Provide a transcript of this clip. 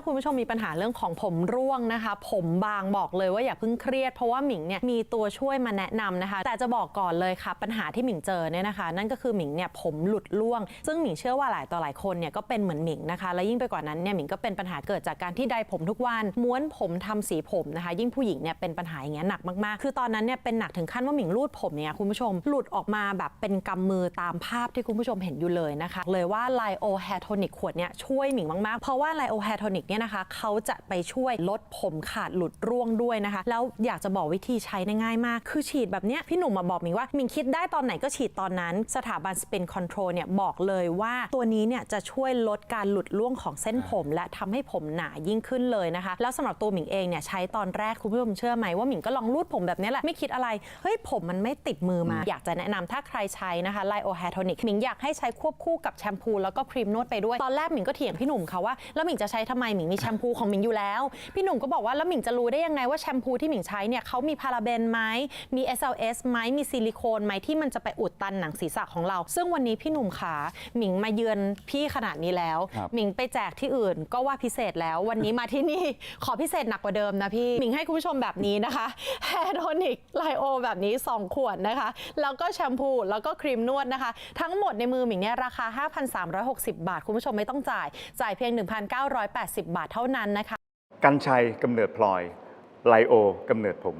าคุณผู้ชมมีปัญหาเรื่องของผมร่วงนะคะ ผมบางบอกเลยว่าอย่าเพิ่งเครียด เพราะว่าหมิงเนี่ยมีตัวช่วยมาแนะนำนะคะ แต่จะบอกก่อนเลยค่ะ ปัญหาที่หมิงเจอเนี่ยนะคะ นั่นก็คือหมิงเนี่ยผมหลุดร่วง ซึ่งหมิงเชื่อว่าหลายต่อหลายคนเนี่ยก็เป็นเหมือนหมิงนะคะ และยิ่งไปกว่านั้นเนี่ยหมิงก็เป็นปัญหาเกิดจากการที่ใดผมทุกวันม้วนผมทำสีผมนะคะ ยิ่งผู้หญิงเนี่ยเป็นปัญหาอย่างเงี้ยหนักมากๆ คือตอนนั้นเนี่ยเป็นหนักถึงขั้นว่าหมิงรูดผมเนี่ยคุณผู้ชมหลุดออกมาแบบเป็นกำมือตามภาพที่คุณผู้ชมเห็นอยู่เลยนะคะ เลยว่า l i o Hair Tonic ขวดเนี่ยช่วยหมิงมากๆเพราะว่า l i o Hair Tonic เนี่ยนะคะเขาจะไปช่วยลดผมขาดหลุดร่วงด้วยนะคะ แล้วอยากจะบอกวิธีใช้ได้ง่ายมาก คือฉีดแบบเนี้ยพี่หนุ่มมาบอกหมิงว่าหมิงคิดได้ตอนไหนก็ฉีดตอนนั้น สถาบัน Spin Control เนี่ยบอกเลยว่าตัวนี้เนี่ยจะช่วยลดการหลุดร่วงของเส้นผม และทำให้ผมหนายิ่งขึ้นเลยนะคะ แล้วสำหรับตัวหมิงเองเนี่ยใช้ตอนแรกคุณผู้ชมเชื่อไหมว่าหมิงก็ลองรูดผมแบบเนี้ยแหละไม่คิดอะไรเฮ้ยผมมันไม่ติดมือมา อยากจะแนะนำถ้าใครใช้นะคะ l i o Hair Tonic หมิงอยากให้ใช้ควบคู่กับแชมพูแล้วก็ครีมนวดไปด้วยตอนแรกหมิงก็เถียงพี่หนุ่มค่ะว่าแล้วหมิงจะใช้ทำไมหมิงมีแชมพูของหมิงอยู่แล้ว พี่หนุ่มก็บอกว่าแล้วหมิงจะรู้ได้ยังไงว่าแชมพูที่หมิงใช้เนี่ยเขามีพาราเบนไหมมี SLS ไหมมีซิลิโคนไหมที่มันจะไปอุดตันหนังศีรษะของเรา ซึ่งวันนี้พี่หนุ่มขาหมิงมาเยือนพี่ขนาดนี้แล้ว ครับ หมิงไปแจกที่อื่นก็ว่าพิเศษแล้ว วันนี้มาที่นี่ ขอพิเศษหนักกว่าเดิมนะพี่ หมิงให้คุณผู้ชมแบบนี้นะคะ Hair Tonic l i o แบบนี้ 2 ขวดนะคะ แล้วก็แชมพูแล้วก็ครีมนวดนะคะ ทั้งหมดในมือหมิงเนี่ยราคา 5,360 บาท คุณผู้ชมไม่ต้องจ่าย จ่ายเพียง 1,980 80 บาทเท่านั้นนะคะ กันชัยกำเนิดพลอย ไลโอกำเนิดผม